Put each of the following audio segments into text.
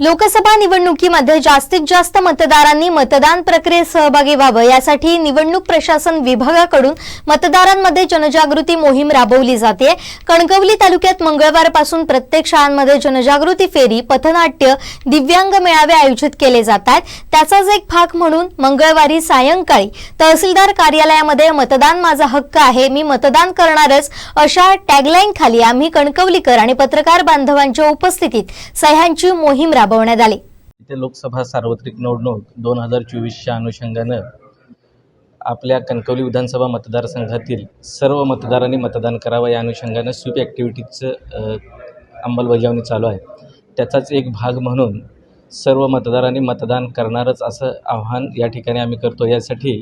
Lok Sabha निवडणुकीमध्ये जास्तीत जास्त मतदारांनी मतदान प्रक्रियेत सहभागी व्हावं. यासाठी निवडणूक प्रशासन विभागाकडून मतदारांमध्ये जनजागृती मोहीम राबवली जाते. कणकवली तालुक्यात मंगळवारपासून प्रत्येक शाळांमध्ये जनजागृती फेरी पथनाट्य दिव्यांग मेळावे आयोजित केले जात आहेत. त्याचाच एक भाग म्हणून मंगळवारी सायंकाळी तहसीलदार कार्यालयामध्ये मतदान माझा हक्क आहे मी मतदान करणारच अशा टॅगलाईन खाली आम्ही कणकवलीकर आणि पत्रकार बांधवांच्या उपस्थितीत सह्यांची मोहीम राबवण्यात आले. इथे लोकसभा सार्वत्रिक निवडणूक दोन हजार चोवीसच्या अनुषंगानं आपल्या कणकवली विधानसभा मतदारसंघातील सर्व मतदारांनी मतदान करावं या अनुषंगानं स्वीप ॲक्टिव्हिटीजचं अंमलबजावणी चालू आहे. त्याचाच एक भाग म्हणून सर्व मतदारांनी मतदान करणारच असं आव्हान या ठिकाणी आम्ही करतो. यासाठी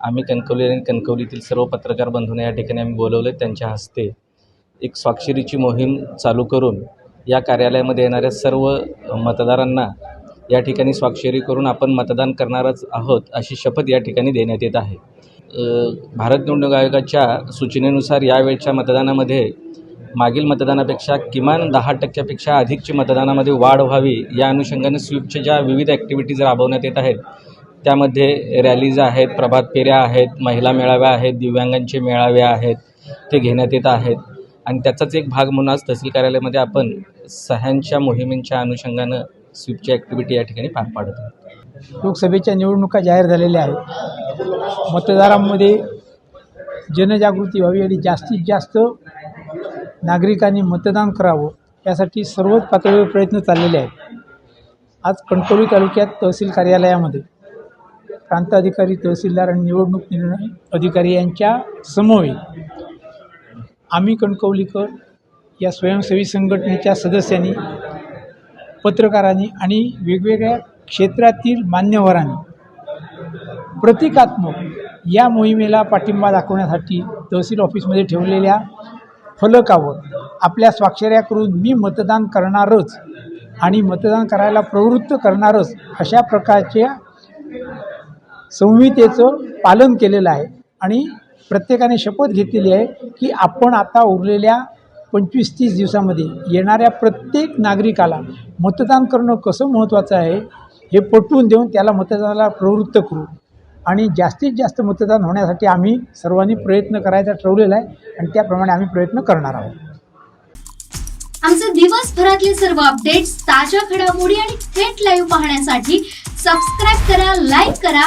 आम्ही कणकवली आणि कणकवलीतील सर्व पत्रकार बंधूंना या ठिकाणी आम्ही बोलवले त्यांच्या हस्ते एक स्वाक्षरीची मोहीम चालू करून या कार्यालयामध्ये येणाऱ्या सर्व मतदारांना या ठिकाणी स्वाक्षरी करून आपण मतदान करणारच आहोत अशी शपथ या ठिकाणी देण्यात येत आहे. भारत निवडणूक आयोगाच्या सूचनेनुसार यावेळच्या मतदानामध्ये मागील मतदानापेक्षा किमान दहा टक्क्यापेक्षा अधिकची मतदानामध्ये वाढ व्हावी या अनुषंगाने स्वीपच्या ज्या विविध ॲक्टिव्हिटीज राबवण्यात येत आहेत त्यामध्ये रॅलीज आहेत प्रभात फेऱ्या आहेत महिला मेळाव्या आहेत दिव्यांगांचे मेळावे आहेत ते घेण्यात येत आहेत. आणि त्याचाच एक भाग म्हणून आज तहसील कार्यालयामध्ये आपण सह्यांच्या मोहिमेच्या अनुषंगानं स्वीपची ॲक्टिव्हिटी या ठिकाणी पार पाडत आहोत. लोकसभेच्या निवडणुका जाहीर झालेल्या आहेत. मतदारांमध्ये जनजागृती व्हावी आणि जास्तीत जास्त नागरिकांनी मतदान करावं यासाठी सर्वच पातळीवर प्रयत्न चाललेले आहेत. आज कणकवली तालुक्यात तहसील कार्यालयामध्ये प्रांत अधिकारी तहसीलदार आणि निवडणूक निर्णय अधिकारी यांच्या समोर आम्ही कणकवलीकर या स्वयंसेवी संघटनेच्या सदस्यांनी पत्रकारांनी आणि वेगवेगळ्या क्षेत्रातील मान्यवरांनी प्रतिकात्मक या मोहिमेला पाठिंबा दाखवण्यासाठी तहसील ऑफिसमध्ये ठेवलेल्या फलकावर आपल्या स्वाक्षऱ्या करून मी मतदान करणारच आणि मतदान करायला प्रवृत्त करणारच अशा प्रकारच्या संहितेचं पालन केलेलं आहे. आणि प्रत्येकाने शपथ घेतलेली आहे की आपण आता उरलेल्या पंचवीस तीस दिवसामध्ये येणाऱ्या प्रत्येक नागरिकाला मतदान करणं कसं महत्त्वाचं आहे हे पटवून देऊन त्याला मतदानाला प्रवृत्त करू. आणि जास्तीत जास्त मतदान होण्यासाठी आम्ही सर्वांनी प्रयत्न करायचा ठरवलेला आहे आणि त्याप्रमाणे आम्ही प्रयत्न करणार आहोत. आमचे दिवसभरातले सर्व अपडेट्स ताज्या घडामोडी आणि थेट लाईव्ह पाहण्यासाठी सबस्क्राईब करा लाईक करा